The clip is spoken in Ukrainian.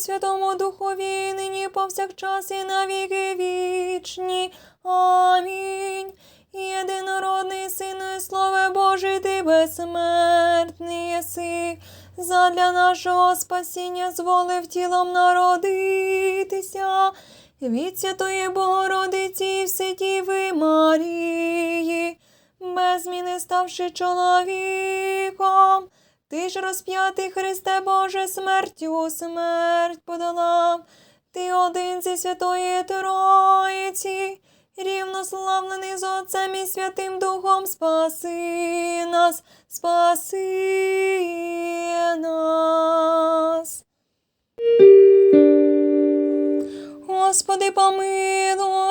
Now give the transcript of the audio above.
Святому Духові, нині повсякчас і на віки вічні. Амінь. Єдинородний Сину і Слове Боже, ти безсмертний єси. Задля нашого спасіння зволив тілом народитися. Від Святої Богородиці і Всетіви Марії, без ставши чоловіком. Ти ж розп'ятий Христе Боже, смертю смерть подолав. Ти один зі Святої Троїці, рівнославлений з Отцем і Святим Духом, спаси нас, спаси нас. Господи, помилуй,